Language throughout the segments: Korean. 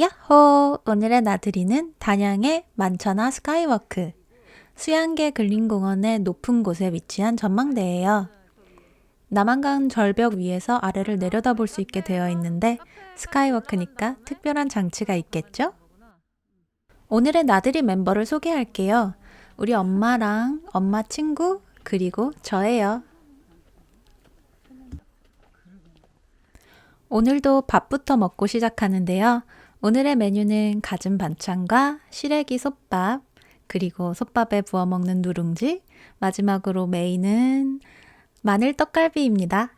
야호! 오늘의 나들이는 단양의 만천하 스카이워크. 수양계 근린공원의 높은 곳에 위치한 전망대예요. 남한강 절벽 위에서 아래를 내려다볼 수 있게 되어 있는데 스카이워크니까 특별한 장치가 있겠죠? 오늘의 나들이 멤버를 소개할게요. 우리 엄마랑 엄마 친구 그리고 저예요. 오늘도 밥부터 먹고 시작하는데요. 오늘의 메뉴는 갖은 반찬과 시래기 솥밥, 그리고 솥밥에 부어 먹는 누룽지, 마지막으로 메인은 마늘 떡갈비입니다.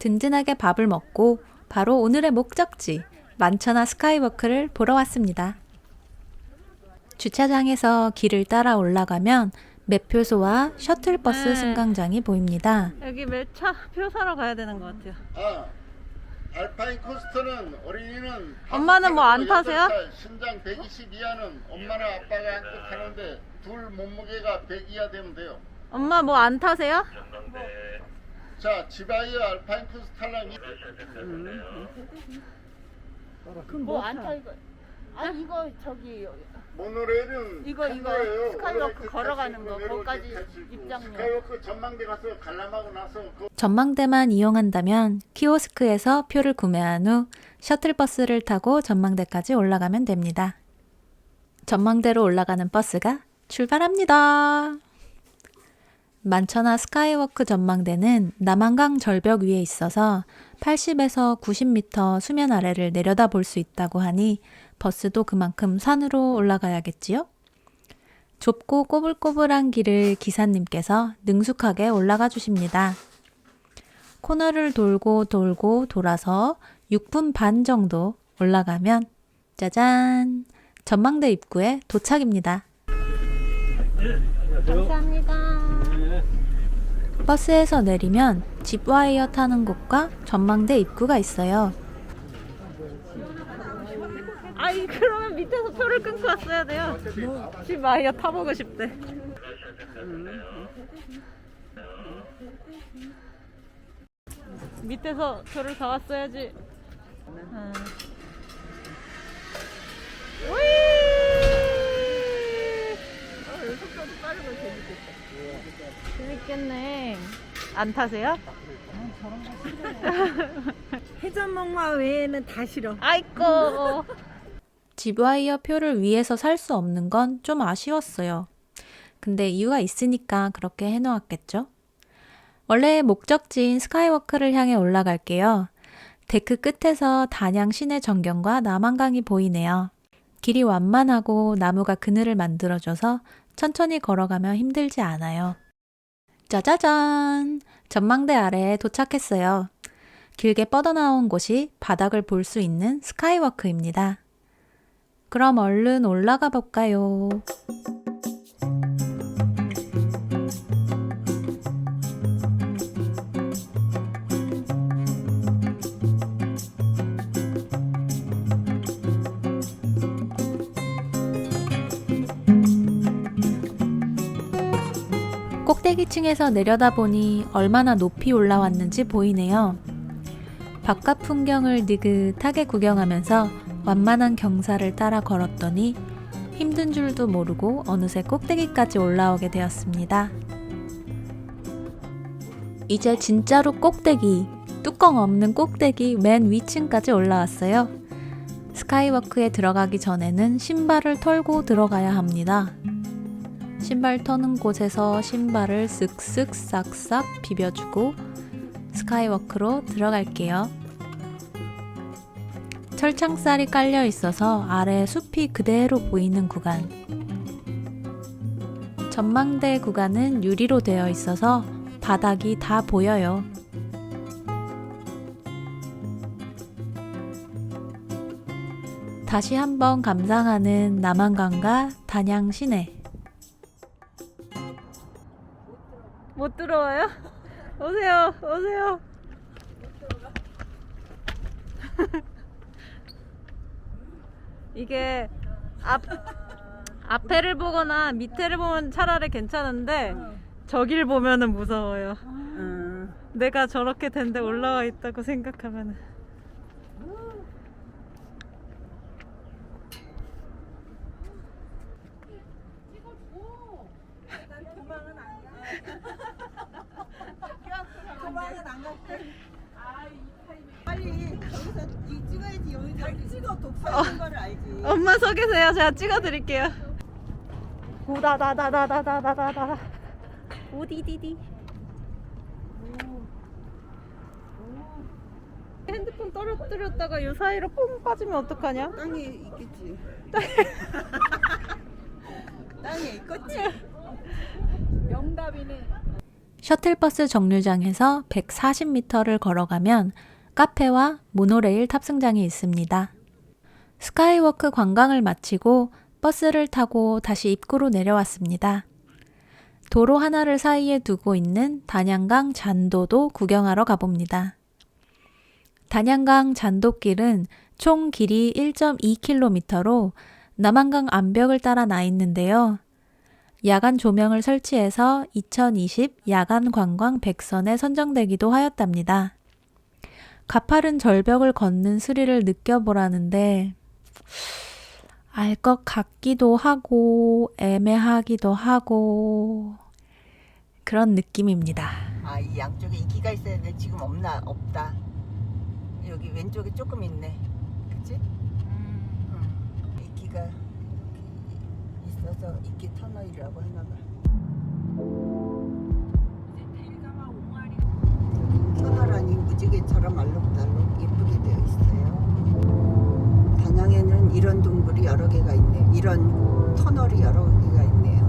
든든하게 밥을 먹고 바로 오늘의 목적지 만천하 스카이워크를 보러 왔습니다. 주차장에서 길을 따라 올라가면 매표소와 셔틀버스 네. 승강장이 보입니다. 여기 매차 표 사러 가야 되는 것 같아요. 아, 알파인 코스터는 어린이는 엄마는 뭐안 타세요? 살, 신장 120 이하는 엄마나 아빠가 안고 타는데 둘 몸무게가 100 이하 되면 돼요. 엄마 뭐 안 타세요? 자, 지바이어 알파인 코스터 타려면 뭐안 타 이거 아니 이거 저기 모노레일은 이거, 큰 이거 거예요. 스카이워크 걸어가는 탈수 거, 있고 거기까지 이렇게 탈수 있고. 입장료. 스카이워크 전망대 가서 관람하고 나서 그 전망대만 이용한다면 키오스크에서 표를 구매한 후 셔틀버스를 타고 전망대까지 올라가면 됩니다. 전망대로 올라가는 버스가 출발합니다. 만천하 스카이워크 전망대는 남한강 절벽 위에 있어서 80에서 90m 수면 아래를 내려다 볼 수 있다고 하니 버스도 그만큼 산으로 올라가야겠지요? 좁고 꼬불꼬불한 길을 기사님께서 능숙하게 올라가 주십니다. 코너를 돌고 돌고 돌아서 6분 반 정도 올라가면 짜잔! 전망대 입구에 도착입니다. 감사합니다. 버스에서 내리면 집와이어 타는 곳과 전망대 입구가 있어요. 아니 그러면 밑에서 표를 끊고 왔어야 돼요. 집 마이어 타보고 싶대. 밑에서 표를 다 왔어야지. 음. 재밌겠네. 안 타세요? 해전목마 외에는 다 싫어. 아이고. 집와이어 표를 위해서 살 수 없는 건 좀 아쉬웠어요. 근데 이유가 있으니까 그렇게 해놓았겠죠? 원래 목적지인 스카이워크를 향해 올라갈게요. 데크 끝에서 단양 시내 전경과 남한강이 보이네요. 길이 완만하고 나무가 그늘을 만들어줘서 천천히 걸어가면 힘들지 않아요. 짜자잔! 전망대 아래에 도착했어요. 길게 뻗어나온 곳이 바닥을 볼 수 있는 스카이워크입니다. 그럼 얼른 올라가 볼까요? 꼭대기층에서 내려다보니 얼마나 높이 올라왔는지 보이네요. 바깥 풍경을 느긋하게 구경하면서 완만한 경사를 따라 걸었더니 힘든 줄도 모르고 어느새 꼭대기까지 올라오게 되었습니다. 이제 진짜로 꼭대기, 뚜껑 없는 꼭대기 맨 위층까지 올라왔어요. 스카이워크에 들어가기 전에는 신발을 털고 들어가야 합니다. 신발 터는 곳에서 신발을 쓱쓱 싹싹 비벼주고 스카이워크로 들어갈게요. 철창살이 깔려 있어서 아래 숲이 그대로 보이는 구간. 전망대 구간은 유리로 되어 있어서 바닥이 다 보여요. 다시 한번 감상하는 남한강과 단양 시내. 못 들어와요? 오세요, 오세요. 이게 앞 앞에를 보거나 밑에를 보면 차라리 괜찮은데 저길 보면은 무서워요. 내가 저렇게 된데 올라와 있다고 생각하면은 여기서 이 찍어야지 여기 찍어 독서 있는 걸 알지. 엄마 서 계세요. 제가 찍어드릴게요. 우다다다다다다다다. 우디디디. 핸드폰 떨어뜨렸다가 요 사이로 뽕 빠지면 어떡하냐? 땅에 있겠지. 땅에 있겠지. 명답이네. 셔틀버스 정류장에서 140m를 걸어가면 카페와 모노레일 탑승장이 있습니다. 스카이워크 관광을 마치고 버스를 타고 다시 입구로 내려왔습니다. 도로 하나를 사이에 두고 있는 단양강 잔도도 구경하러 가봅니다. 단양강 잔도길은 총 길이 1.2km로 남한강 암벽을 따라 나 있는데요. 야간 조명을 설치해서 2020 야간 관광 100선에 선정되기도 하였답니다. 가파른 절벽을 걷는 스릴을 느껴보라는데 알 것 같기도 하고 애매하기도 하고 그런 느낌입니다. 아, 이 양쪽에 이끼가 있어야 되는데 지금 없나? 없다. 여기 왼쪽에 조금 있네. 그치? 응. 이끼가 있어서 이끼 터널이라고 하나 봐. 무지개처럼 알록달록 예쁘게 되어 있어요. 단양에는 이런 동굴이 여러 개가 있네. 이런 터널이 여러 개가 있네.